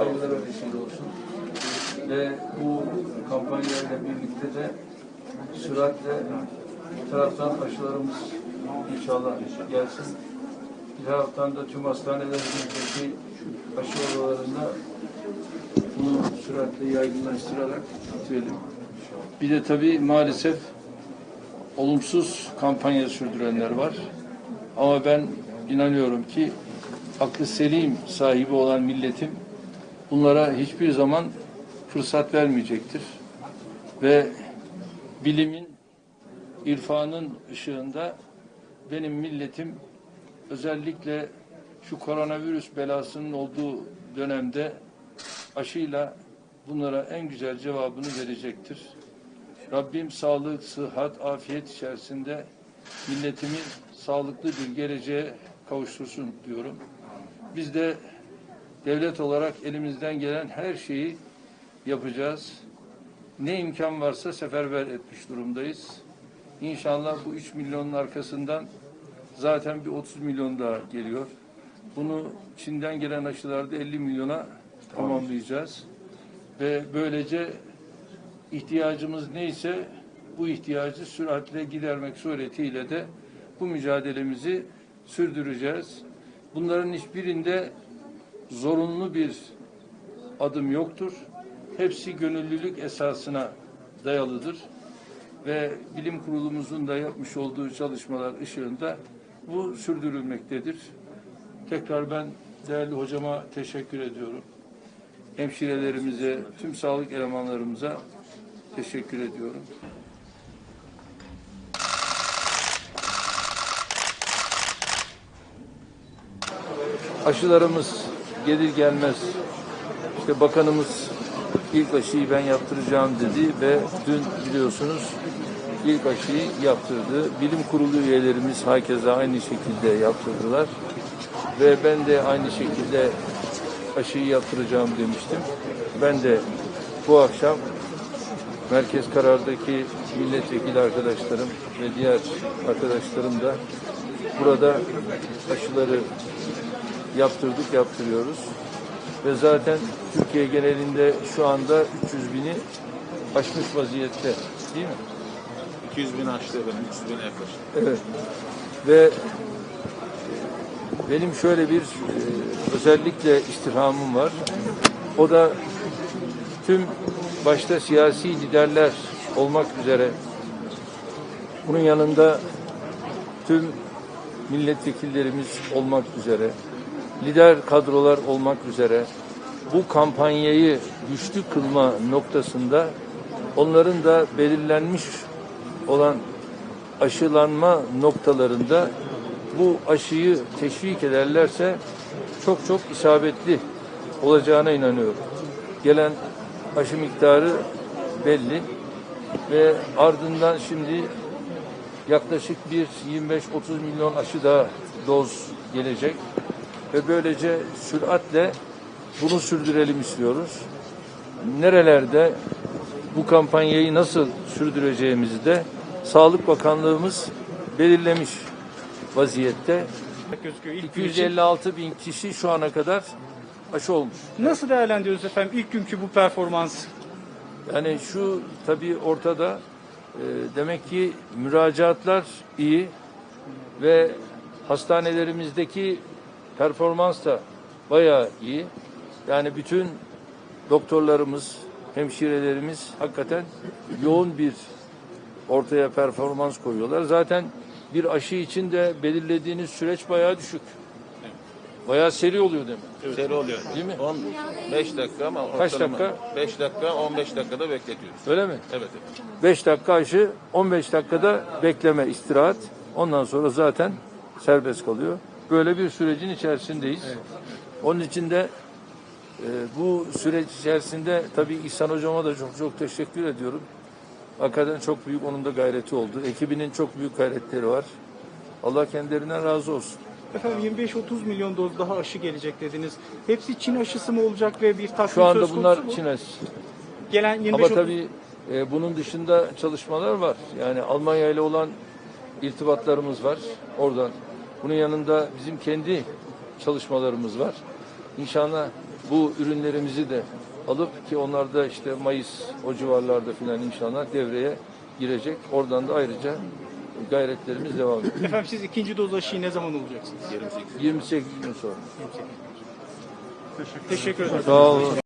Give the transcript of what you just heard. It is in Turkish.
hayırlara vesile olsun. Ve bu kampanyayla birlikte de süratle bir taraftan aşılarımız inşallah gelsin. Bir taraftan da tüm hastanelerimizdeki aşı odalarında bunu süratle yaygınlaştırarak bitirelim. Bir de tabii maalesef olumsuz kampanya sürdürenler var. Ama ben inanıyorum ki aklı selim sahibi olan milletim bunlara hiçbir zaman fırsat vermeyecektir. Ve bilimin, irfanın ışığında benim milletim özellikle şu koronavirüs belasının olduğu dönemde aşıyla bunlara en güzel cevabını verecektir. Rabbim sağlık, sıhhat, afiyet içerisinde milletimi sağlıklı bir geleceğe kavuştursun diyorum. Biz de devlet olarak elimizden gelen her şeyi yapacağız. Ne imkan varsa seferber etmiş durumdayız. İnşallah bu 3 milyonun arkasından zaten bir 30 milyon daha geliyor. Bunu Çin'den gelen aşılarda 50 milyona tamamlayacağız. Ve böylece ihtiyacımız neyse bu ihtiyacı süratle gidermek suretiyle de bu mücadelemizi sürdüreceğiz. Bunların hiçbirinde zorunlu bir adım yoktur. Hepsi gönüllülük esasına dayalıdır. Ve bilim kurulumuzun da yapmış olduğu çalışmalar ışığında bu sürdürülmektedir. Tekrar ben değerli hocama teşekkür ediyorum. Hemşirelerimize, tüm sağlık elemanlarımıza teşekkür ediyorum. Aşılarımız gelir gelmez işte bakanımız ilk aşıyı ben yaptıracağım dedi ve dün biliyorsunuz ilk aşıyı yaptırdı. Bilim kurulu üyelerimiz hakeza aynı şekilde yaptırdılar. Ve ben de aynı şekilde aşıyı yaptıracağım demiştim. Ben de bu akşam Merkez Karar'daki milletvekili arkadaşlarım ve diğer arkadaşlarım da burada aşıları yaptırdık, yaptırıyoruz. Ve zaten Türkiye genelinde şu anda 300 bini aşmış vaziyette değil mi? 200 bin aştı efendim, 300 bine yaklaşık. Evet. Ve benim şöyle bir e, özellikle istirhamım var. O da tüm başta siyasi liderler olmak üzere bunun yanında tüm milletvekillerimiz olmak üzere lider kadrolar olmak üzere bu kampanyayı güçlü kılma noktasında onların da belirlenmiş olan aşılanma noktalarında bu aşıyı teşvik ederlerse çok çok isabetli olacağına inanıyorum. Gelen aşı miktarı belli ve ardından şimdi yaklaşık bir 25-30 milyon aşı daha doz gelecek ve böylece süratle bunu sürdürelim istiyoruz. Nerelerde bu kampanyayı nasıl sürdüreceğimizi de Sağlık Bakanlığımız belirlemiş vaziyette. gözüküyor. İlk 256 bin kişi şu ana kadar aşı olmuş. Nasıl değerlendiriyoruz efendim ilk günkü bu performans? Yani şu tabii ortada e, demek ki müracaatlar iyi ve hastanelerimizdeki performans da bayağı iyi. Yani bütün doktorlarımız, hemşirelerimiz hakikaten yoğun bir ortaya performans koyuyorlar. Zaten bir aşı için de belirlediğiniz süreç bayağı düşük. Bayağı seri oluyor demek. Seri oluyor. Değil mi? 15 dakika ama Kaç ortalama dakika? 5 dakika 15 dakikada bekletiyoruz. Öyle mi? Evet. 5 dakika aşı, 15 dakikada bekleme, istirahat. Ondan sonra zaten serbest kalıyor. Böyle bir sürecin içerisindeyiz. Onun için de e, bu süreç içerisinde tabii İhsan Hocama da çok çok teşekkür ediyorum. Hakikaten çok büyük onun da gayreti oldu. Ekibinin çok büyük gayretleri var. Allah kendilerinden razı olsun. Efendim 25-30 milyon doz daha aşı gelecek dediniz. Hepsi Çin aşısı mı olacak ve bir takvim Şu anda söz bunlar mu? Çin aşısı. Gelen 25 Ama tabii e, bunun dışında çalışmalar var. Yani Almanya ile olan irtibatlarımız var oradan. Bunun yanında bizim kendi çalışmalarımız var. İnşallah bu ürünlerimizi de alıp ki onlar da işte Mayıs o civarlarda filan inşallah devreye girecek. Oradan da ayrıca gayretlerimiz devam ediyor. Efendim siz ikinci doz aşıyı ne zaman olacaksınız? 28. 28 gün sonra. Teşekkür ederim. Sağ olun.